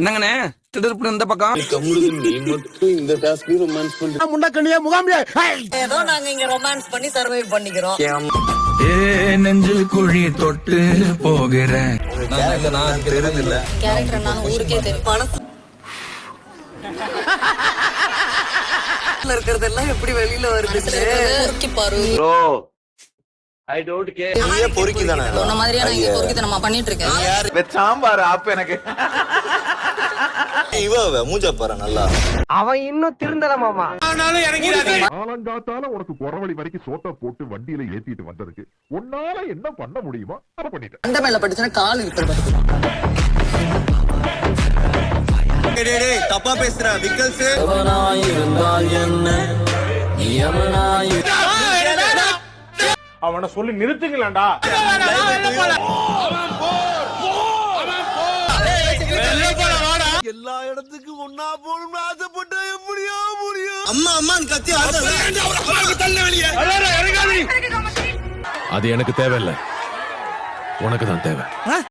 என்னங்கண்ணே? திடுப்பு இந்த பக்கம். இந்த டாஸ்க்கு ரொமான்ஸ் பண்ணி முண்டக்கண்ணியே முகாமியே ஏதோ நாங்க இங்க ரொமான்ஸ் பண்ணி சர்வை பண்ணிக்கிறோம். ஏ நெஞ்சு குழி தொட்டு போகிறேன். கேரக்டர் நான் ஊருக்கே தெரியும். மனசு இருக்கிறதெல்லாம் எப்படி வெளியில வருது? பொறுக்கி பாரு. ஐ டோன்ட் கேர் நீயே பொறுக்கி தானே மாதிரியா நான் இங்க பொறுக்கித்தனமா பண்ணிட்டு இருக்கேன். சாம்பார் ஆப் எனக்கு. இவ அவ மூஞ்ச பாரு நல்லா. அவன் இன்னும் திருந்தல மாமா. காலங்காத்தால உனக்கு குறவழி வரைக்கும் சோத்த போட்டு வண்டியில ஏத்திட்டு வந்ததுக்கு உன்னால என்ன பண்ண முடியுமோ அதை பண்ணிட்டேன். அண்ட மேல படிச்சுன்னா கால் இருக்கிறது தப்பா பேசுற விக்கல்ஸ். அவனை சொல்லி நிறுத்துங்களேன்டா எல்லா இடத்துக்கும் ஒன்னா போகணும்னு ஆசைப்பட்டா எப்படியோ முடியும். அம்மா அம்மான்னு கத்தி தள்ள வெளியே? அது எனக்கு தேவையில்ல. உனக்கு தான் தேவை